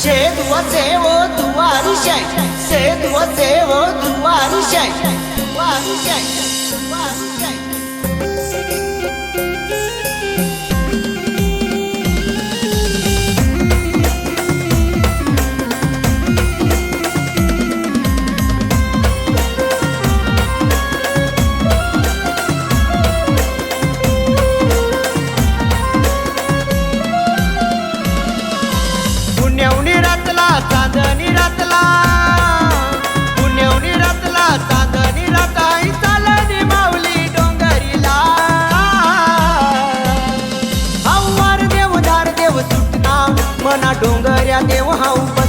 C'est você o do Arixé C'est você o do Arixé Do Arixé डोंगऱ्या देव हाऊ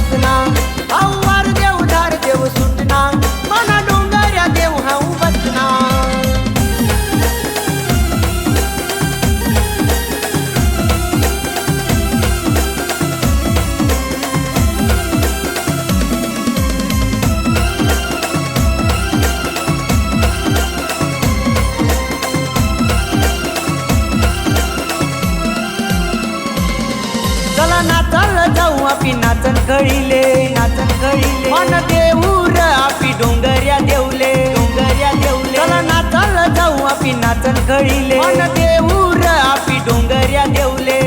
नाचन कळीले नाचन कळीले मन देऊर आपी डोंगर्या देवले डोंगर्या देवले चला नाचाल जाऊ आपी नाचन कळीले मन देऊर आपी डोंगर्या देवले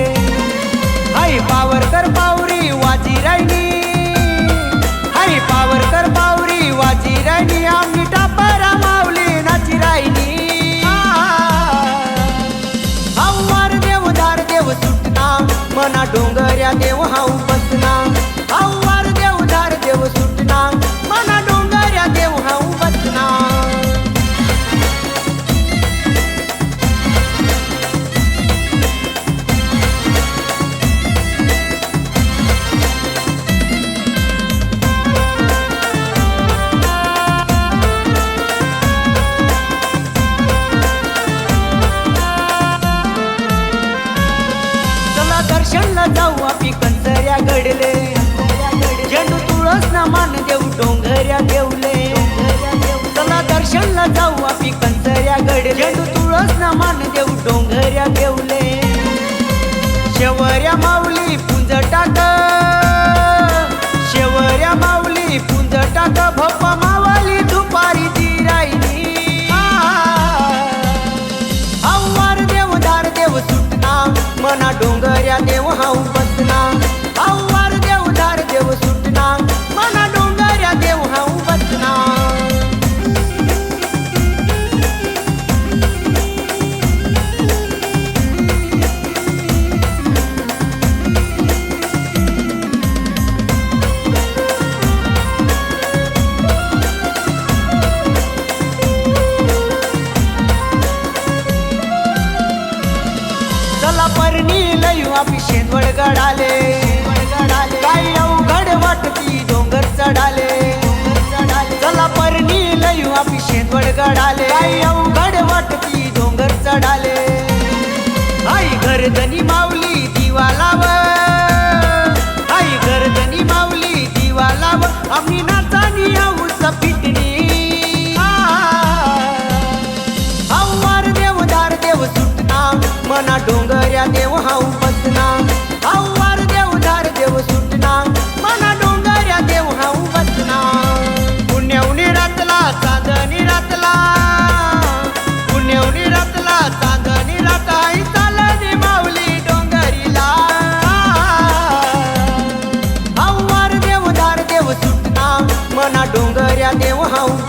हाय पावरकर पावरी वाजी रायनी. हाय पावरकर पावरी वाजी रायनी. आम्ही टापरा माऊली नाची रायनी. हवार देव दार देव सुटना मना डोंगऱ्या देव हाऊ झेंडू तुळस ना मान देऊ डोंगऱ्या देवले शेवऱ्या माऊली पुंज टाक. शेवऱ्या माऊली पुंज टाक. भप्पा मावाली दुपारी ती राहिली आव्हार देव दार देव सुटना मना डोंगऱ्या देव हाऊ लयू आपी गडाले. काही अवघड वाटती डोंगर चढाले. चला परणी लयू आपी शेंदवड गडाले. काही अवघड वाटती डोंगर चढाले. आई गर्दनी मावली दिवा लाव. आई गर्दनी मावली दिवा लाव. आम्ही नाचानी आऊस पिटणी हवार देव दार देव सुटना मना डोंगऱ्या देव 今年我好